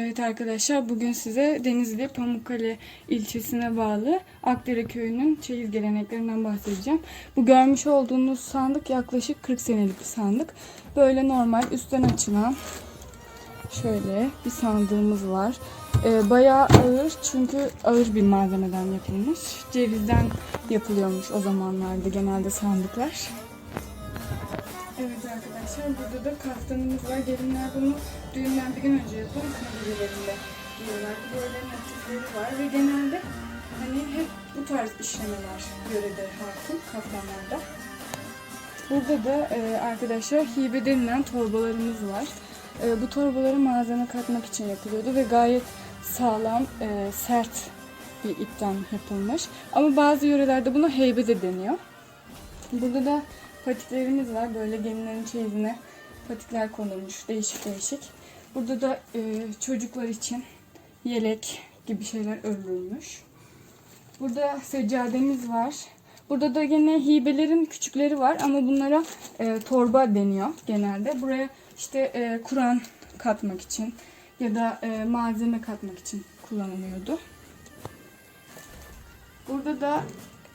Evet arkadaşlar bugün size Denizli Pamukkale ilçesine bağlı Akdere köyünün çeyiz geleneklerinden bahsedeceğim. Bu görmüş olduğunuz sandık yaklaşık 40 senelik bir sandık. Böyle normal üstten açılan şöyle bir sandığımız var. Ee, bayağı ağır çünkü ağır bir malzemeden yapılmış. Cevizden yapılıyormuş o zamanlarda genelde sandıklar. Arkadaşlar burada da kaftanımız var. Gelinler bunu düğünden bir gün önce yapıp kına gecelerinde giyiyorlar. Böyle motifleri var ve genelde hani hep bu tarz işlemeler yörede hakim kaftanlarda. Burada da e, arkadaşlar hibe denilen torbalarımız var. E, bu torbalara malzeme katmak için yapılıyordu ve gayet sağlam, e, sert bir ipten yapılmış. Ama bazı yörelerde buna heybe de deniyor. Burada da patiklerimiz var. Böyle gelinlerin çeyizine patikler konulmuş. Değişik değişik. Burada da e, çocuklar için yelek gibi şeyler örülmüş. Burada seccademiz var. Burada da gene hibelerin küçükleri var ama bunlara e, torba deniyor genelde. Buraya işte e, Kur'an katmak için ya da e, malzeme katmak için kullanılıyordu. Burada da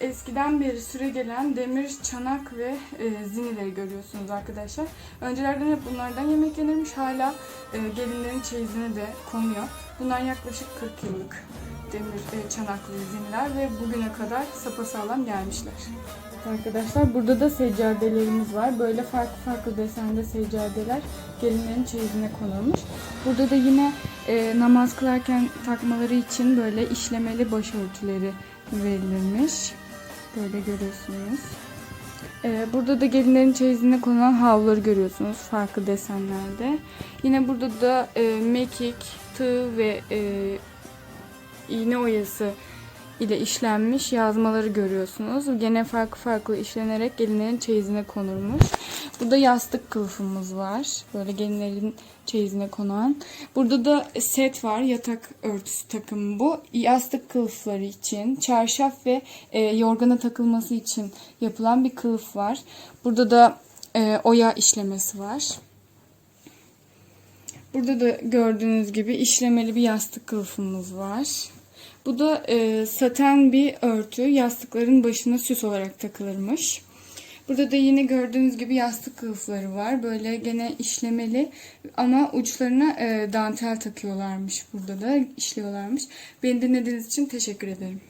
eskiden beri süre gelen demir çanak ve e, zinileri görüyorsunuz arkadaşlar. Öncelerden hep bunlardan yemek yenirmiş. Hala e, gelinlerin çeyizine de konuyor. Bunlar yaklaşık 40 yıllık demir e, çanaklı ziniler ve bugüne kadar sapasağlam gelmişler. Arkadaşlar burada da seccadelerimiz var. Böyle farklı farklı desende seccadeler gelinlerin çeyizine konulmuş. Burada da yine e, namaz kılarken takmaları için böyle işlemeli başörtüleri verilmiş. Böyle görüyorsunuz. Ee, burada da gelinlerin çeyizine konulan havluları görüyorsunuz farklı desenlerde. Yine burada da e, mekik, tığ ve e, iğne oyası ile işlenmiş yazmaları görüyorsunuz. Gene farklı farklı işlenerek gelinlerin çeyizine konulmuş. Burada yastık kılıfımız var. Böyle gelinlerin çeyizine konan. Burada da set var. Yatak örtüsü takımı bu. Yastık kılıfları için, çarşaf ve e, yorgana takılması için yapılan bir kılıf var. Burada da e, oya işlemesi var. Burada da gördüğünüz gibi işlemeli bir yastık kılıfımız var. Bu da e, saten bir örtü. Yastıkların başına süs olarak takılırmış. Burada da yine gördüğünüz gibi yastık kılıfları var. Böyle gene işlemeli ama uçlarına e, dantel takıyorlarmış. Burada da işliyorlarmış. Beni dinlediğiniz için teşekkür ederim.